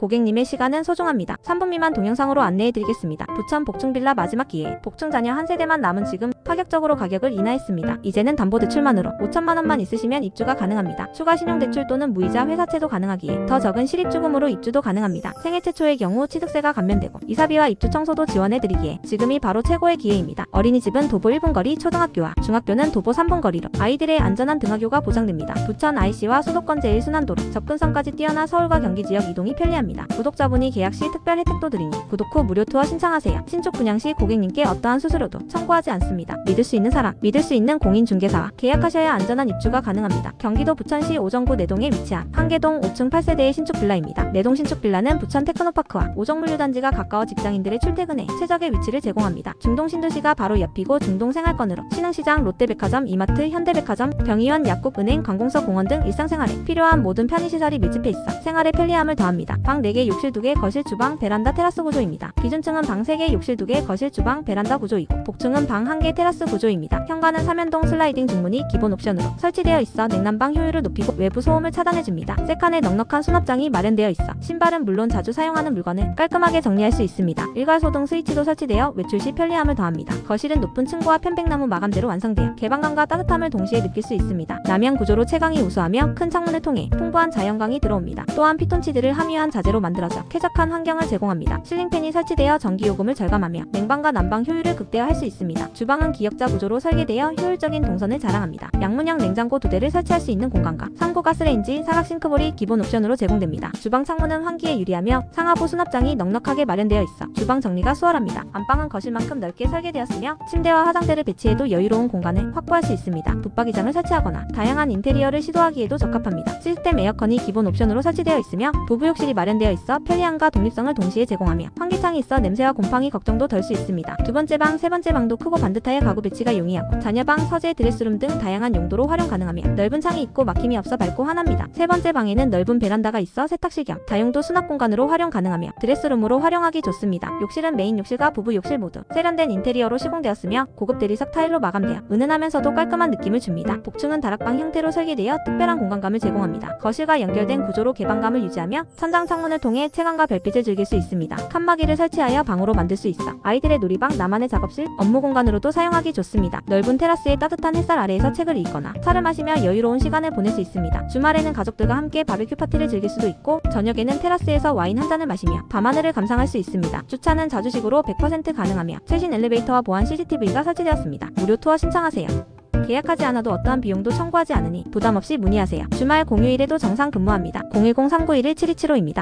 고객님의 시간은 소중합니다. 3분 미만 동영상으로 안내해드리겠습니다. 부천 복층빌라 마지막 기회. 복층 자녀 한 세대만 남은 지금 파격적으로 가격을 인하했습니다. 이제는 담보대출만으로 5천만 원만 있으시면 입주가 가능합니다. 추가 신용대출 또는 무이자 회사채도 가능하기에 더 적은 실입주금으로 입주도 가능합니다. 생애 최초의 경우 취득세가 감면되고 이사비와 입주 청소도 지원해드리기에 지금이 바로 최고의 기회입니다. 어린이집은 도보 1분 거리 초등학교와 중학교는 도보 3분 거리로 아이들의 안전한 등하교가 보장됩니다. 부천 IC와 수도권 제1순환도로 접근성까지 뛰어나 서울과 경기 지역 이동이 편리합니다. 구독자분이 계약 시 특별 혜택도 드리니 구독 후 무료 투어 신청하세요. 신축 분양 시 고객님께 어떠한 수수료도 청구하지 않습니다. 믿을 수 있는 사람, 믿을 수 있는 공인중개사와 계약하셔야 안전한 입주가 가능합니다. 경기도 부천시 오정구 내동에 위치한 한계동 5층 8세대의 신축 빌라입니다. 내동 신축 빌라는 부천 테크노파크와 오정물류단지가 가까워 직장인들의 출퇴근에 최적의 위치를 제공합니다. 중동 신도시가 바로 옆이고 중동 생활권으로 신흥시장, 롯데백화점, 이마트, 현대백화점, 병의원, 약국, 은행, 관공서, 공원 등 일상생활에 필요한 모든 편의시설이 밀집해 있어 생활의 편리함을 더합니다. 방 4개, 욕실 2개, 거실, 주방, 베란다, 테라스 구조입니다. 기준층은 방 3개, 욕실 2개, 거실, 주방, 베란다 구조이고 복층은 방 1개, 테라스 구조입니다. 현관은 삼연동 슬라이딩 중문이 기본 옵션으로 설치되어 있어 냉난방 효율을 높이고 외부 소음을 차단해줍니다. 세 칸의 넉넉한 수납장이 마련되어 있어 신발은 물론 자주 사용하는 물건을 깔끔하게 정리할 수 있습니다. 일괄소 등 스위치도 설치되어 외출 시 편리함을 더합니다. 거실은 높은 층고와 편백나무 마감재로 완성되어 개방감과 따뜻함을 동시에 느낄 수 있습니다. 남양 구조로 채광이 우수하며 큰 창문을 통해 풍부한 자연광이 들어옵니다. 또한 피톤치드를 함유한 자재로 만들어져 쾌적한 환경을 제공합니다. 실링팬이 설치되어 전기요금을 절감하며 냉방과 난방 효율을 극대화할 수 있습니다. 주방은 기역자 구조로 설계되어 효율적인 동선을 자랑합니다. 양문형 냉장고 두 대를 설치할 수 있는 공간과 상고 가스레인지, 사각 싱크볼이 기본 옵션으로 제공됩니다. 주방 창문은 환기에 유리하며 상하부 수납장이 넉넉하게 마련되어 있어 주방 정리가 수월합니다. 안방은 거실만큼 넓게 설계되었으며 침대와 화장대를 배치해도 여유로운 공간을 확보할 수 있습니다. 붙박이장을 설치하거나 다양한 인테리어를 시도하기에도 적합합니다. 시스템 에어컨이 기본 옵션으로 설치되어 있으며 부부 욕실이 마련되어 있어 편리함과 독립성을 동시에 제공하며 환기창이 있어 냄새와 곰팡이 걱정도 덜 수 있습니다. 두 번째 방, 세 번째 방도 크고 반듯하여 가구 배치가 용이하고 자녀방, 서재, 드레스룸 등 다양한 용도로 활용 가능하며 넓은 창이 있고 막힘이 없어 밝고 환합니다. 세 번째 방에는 넓은 베란다가 있어 세탁실 겸 다용도 수납 공간으로 활용 가능하며 드레스룸으로 활용하기 좋습니다. 욕실은 메인 욕실과 부부 욕실 모두 세련된 인테리어로 시공되었으며 고급 대리석 타일로 마감되어 은은하면서도 깔끔한 느낌을 줍니다. 복층은 다락방 형태로 설계되어 특별한 공간감을 제공합니다. 거실과 연결된 구조로 개방감을 유지하며 천장 창문을 통해 채광과 별빛을 즐길 수 있습니다. 칸막이를 설치하여 방으로 만들 수 있어 아이들의 놀이방, 나만의 작업실, 업무 공간으로도 사용 하기 좋습니다. 넓은 테라스에 따뜻한 햇살 아래에서 책을 읽거나 차를 마시며 여유로운 시간을 보낼 수 있습니다. 주말에는 가족들과 함께 바베큐 파티를 즐길 수도 있고 저녁에는 테라스에서 와인 한 잔을 마시며 밤하늘을 감상할 수 있습니다. 주차는 자주식으로 100% 가능하며 최신 엘리베이터와 보안 CCTV가 설치되었습니다. 무료 투어 신청하세요. 계약하지 않아도 어떠한 비용도 청구하지 않으니 부담 없이 문의하세요. 주말 공휴일에도 정상 근무합니다. 010-391-7275입니다.